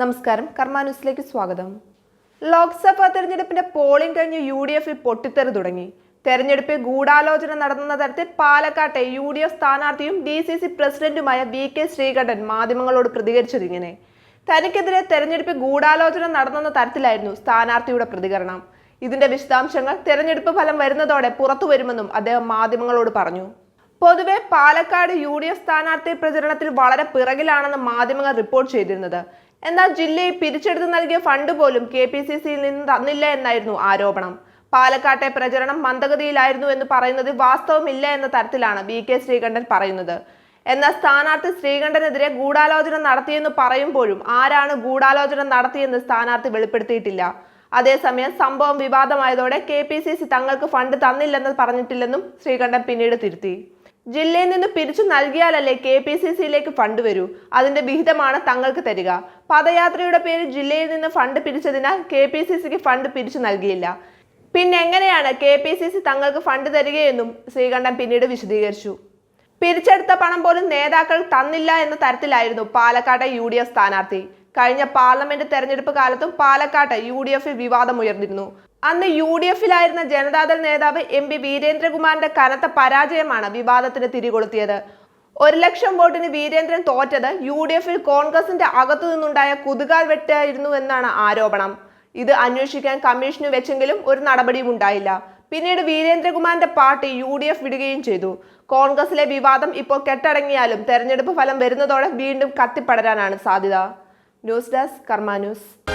നമസ്കാരം കർമാന്യൂസിലേക്ക് സ്വാഗതം. ലോക്സഭാ തെരഞ്ഞെടുപ്പിന്റെ പോളിംഗ് കഴിഞ്ഞ് യു ഡി എഫിൽ പൊട്ടിത്തെറി തുടങ്ങി. തെരഞ്ഞെടുപ്പിൽ ഗൂഢാലോചന നടന്ന തരത്തിൽ പാലക്കാട്ടെ യു ഡി എഫ് സ്ഥാനാർത്ഥിയും ഡി സി സി പ്രസിഡന്റുമായ വി കെ ശ്രീകണ്ഠൻ മാധ്യമങ്ങളോട് പ്രതികരിച്ചതിങ്ങനെ തനിക്കെതിരെ തെരഞ്ഞെടുപ്പിൽ ഗൂഢാലോചന നടന്നെന്ന തരത്തിലായിരുന്നു സ്ഥാനാർത്ഥിയുടെ പ്രതികരണം. ഇതിന്റെ വിശദാംശങ്ങൾ തെരഞ്ഞെടുപ്പ് ഫലം വരുന്നതോടെ പുറത്തു വരുമെന്നും അദ്ദേഹം മാധ്യമങ്ങളോട് പറഞ്ഞു. പൊതുവെ പാലക്കാട് യു ഡി എഫ് സ്ഥാനാർത്ഥി പ്രചരണത്തിൽ വളരെ പിറകിലാണെന്ന് മാധ്യമങ്ങൾ റിപ്പോർട്ട് ചെയ്തിരുന്നത്. എന്നാൽ ജില്ലയിൽ പിരിച്ചെടുത്ത് നൽകിയ ഫണ്ട് പോലും കെ പി സി സിയിൽ നിന്ന് തന്നില്ല എന്നായിരുന്നു ആരോപണം. പാലക്കാട്ടെ പ്രചരണം മന്ദഗതിയിലായിരുന്നു എന്ന് പറയുന്നത് വാസ്തവമില്ല എന്ന തരത്തിലാണ് വി കെ ശ്രീകണ്ഠൻ പറയുന്നത്. എന്നാൽ സ്ഥാനാർത്ഥി ശ്രീകണ്ഠനെതിരെ ഗൂഢാലോചന നടത്തിയെന്ന് പറയുമ്പോഴും ആരാണ് ഗൂഢാലോചന നടത്തിയെന്ന് സ്ഥാനാർത്ഥി വെളിപ്പെടുത്തിയിട്ടില്ല. അതേസമയം സംഭവം വിവാദമായതോടെ കെ പി സി സി തങ്ങൾക്ക് ഫണ്ട് തന്നില്ലെന്ന് പറഞ്ഞിട്ടില്ലെന്നും ശ്രീകണ്ഠൻ പിന്നീട് തിരുത്തി. ജില്ലയിൽ നിന്ന് പിരിച്ചു നൽകിയാലല്ലേ കെ പി സി സിയിലേക്ക് ഫണ്ട് വരൂ? അതിന്റെ വിഹിതമാണ് തങ്ങൾക്ക് തരിക. പദയാത്രയുടെ പേരിൽ ജില്ലയിൽ നിന്ന് ഫണ്ട് പിരിച്ചതിനാൽ കെ പി സി സിക്ക് ഫണ്ട് പിരിച്ചു നൽകിയില്ല. പിന്നെ എങ്ങനെയാണ് കെ പി സി സി തങ്ങൾക്ക് ഫണ്ട് തരികയെന്നും ശ്രീകണ്ഠൻ പിന്നീട് വിശദീകരിച്ചു. പിരിച്ചെടുത്ത പണം പോലും നേതാക്കൾ തന്നില്ല എന്ന തരത്തിലായിരുന്നു പാലക്കാട്ടെ യു ഡി എഫ് സ്ഥാനാർത്ഥി. കഴിഞ്ഞ പാർലമെന്റ് തെരഞ്ഞെടുപ്പ് കാലത്തും പാലക്കാട്ട് യു ഡി എഫിൽ വിവാദമുയർന്നിരുന്നു അന്ന് യു ഡി എഫിലായിരുന്ന ജനതാദൾ നേതാവ് എം പി വീരേന്ദ്രകുമാറിന്റെ കനത്ത പരാജയമാണ് വിവാദത്തിന് തിരികൊളുത്തിയത്. ഒരു ലക്ഷം വോട്ടിന് വീരേന്ദ്രൻ തോറ്റത് യു ഡി എഫിൽ കോൺഗ്രസിന്റെ അകത്തു നിന്നുണ്ടായ കുതുകാൽ വെട്ടായിരുന്നു എന്നാണ് ആരോപണം. ഇത് അന്വേഷിക്കാൻ കമ്മീഷന് വെച്ചെങ്കിലും ഒരു നടപടിയും ഉണ്ടായില്ല. പിന്നീട് വീരേന്ദ്രകുമാറിന്റെ പാർട്ടി യു ഡി എഫ് വിടുകയും ചെയ്തു. കോൺഗ്രസിലെ വിവാദം ഇപ്പോൾ കെട്ടടങ്ങിയാലും തെരഞ്ഞെടുപ്പ് ഫലം വരുന്നതോടെ വീണ്ടും കത്തിപ്പടരാനാണ് സാധ്യത. ന്യൂസ് ഡെസ്ക് കർമ്മ ന്യൂസ്